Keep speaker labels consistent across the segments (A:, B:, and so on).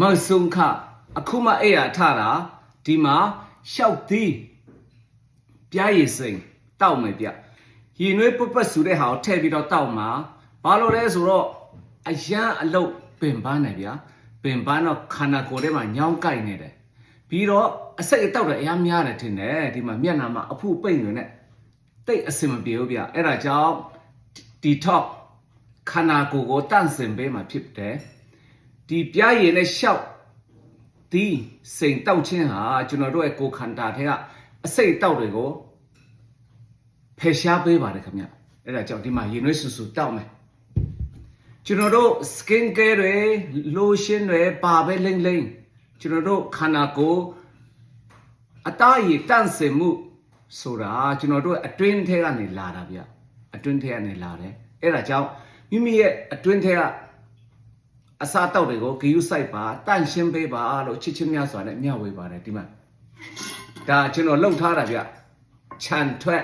A: မဆုံခအခုမှအဲ့ရထတာဒီမှာရှောက်သီးပြားရည်စိန်တောက်မယ်ဗျရင်နွေးပပတ်ဆူတဲ့ဟာကိုထည့်ပြီးတော့တောက်မှာဘာလို့လဲဆိုတော့အရန်အလုတ်ပင်ပန်းတယ်ဗျာပင်ပန်းတော့ခန္ဓာကိုယ်ထဲမှာညောင်းကိုက်နေတယ်ပြီးတော့အစိတ်အတောက်တွေအများများတယ်ထင်တယ်ဒီမှာမျက်နှာမှာအဖုပိတ်နေနဲ့တိတ်အစင်မပြေဘူးဗျအဲ့ဒါကြောင့်ဒီထော့ခန္ဓာကိုယ်ကိုတန့်စင်ပေးမှာဖြစ်တယ် ဒီပြားရည်နဲ့ရှောက်ဒီစိန်တောက်ချင်းဟာကျွန်တော်တို့ရဲ့ကိုယ်ခန္ဓာထဲကအစိတ်တောက်တွေကိုဖယ်ရှားပေးပါတယ်ခင်ဗျအဲ့ဒါကြောင့်ဒီမှာရင်နွေးဆူဆူတောက်မယ်ကျွန်တော်တို့ skin care တွေ lotion တွေပါပဲလိမ့်လိမ့်ကျွန်တော်တို့ခန္ဓာကိုယ်အသားရည်တန့်စင်မှုဆိုတာကျွန်တော်တို့အတွင်းထဲကနေလာတာဗျအတွင်းထဲကနေလာတယ်အဲ့ဒါကြောင့်မိမိရဲ့အတွင်းထဲက အစားတောက်တွေကိုဂယုစိုက်ပါတန့်ရှင်းပေးပါလို့ချစ်ချင်းများစွာနဲ့မျှဝေပါတယ်ဒီမှာဒါကျွန်တော်လှုပ်ထားတာဗျခြံထွက်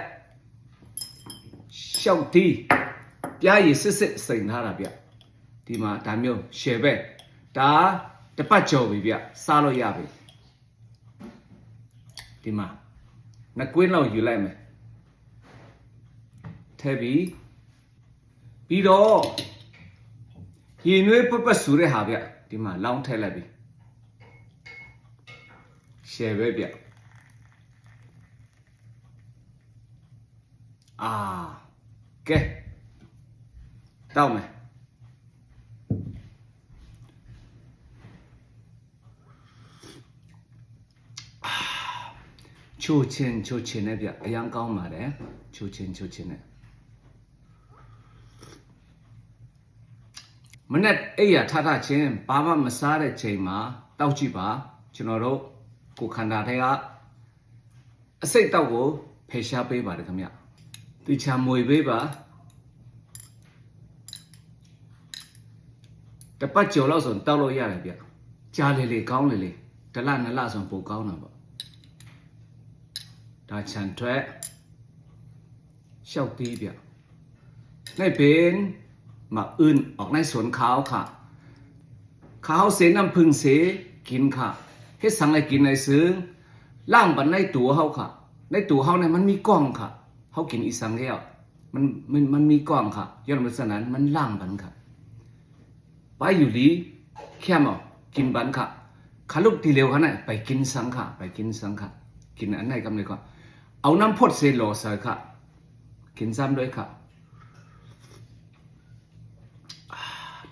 A: ရှောက်တီးပြားရည်စစ်စစ်စိန်ထားတာဗျဒီမှာဒါမျိုးရှယ်ဘက်ဒါတပတ်ကြော်ပြီဗျစားလို့ရပြီဒီမှာနှစ်ကွင်းလောက်ယူလိုက်မယ်ထဲပြီးပြီးတော့ ရင်နွေးပပဆူတဲ့ဟာဗျဒီမှာလောင်းထည့်လိုက်ပြီရှယ်ပဲဗျအာကဲတောက်မယ်အာချိုချင်းချိုချင်းနဲ့ဗျအရန်ကောင်းပါတယ်ချိုချင်းချိုချင်းနဲ့ မနဲ့အိပ်ရထထချင်းဘာမှမစားတဲ့ချိန်မှာတောက်ကြည့်ပါကျွန်တော်တို့ကိုခန္ဓာထဲကအစိတ်တောက်ကိုဖယ်ရှားပေးပါတယ်ခင်ဗျသူချာမွေပေးပါတပတ်ကျော်လောက်ဆိုတောက်လို့ရတယ်ဗျကြားလေလေကောင်းလေလေဒလနလဆိုပိုကောင်းတာပေါ့ဒါချန်ထွက်ရှောက်သေးဗျနိုင်ပင် มาอื่นออกในสวนเขาค่ะเขาเสน้ำพึ่งเสกินค่ะเฮ็ดสังอะไรกินในซึ้งล่างบันในตัวเขาค่ะ ในตัวเขาเนี่ยมันมีกล้องค่ะเขากินอีสังแล้วมันมันมันมีกล้องค่ะย้อนมาสนั้นมันล่างบันค่ะไปอยู่ดีแค่มอกินบันค่ะขาลูกทีเร็วขนาดไปกินสังค่ะ ไปกินสังค่ะ กินอันไหนกำเลยก็เอาน้ำพดเซโลใส่ค่ะ กินซ้ำด้วยค่ะ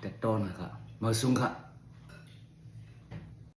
A: တက်တော့နာကမဆုံခ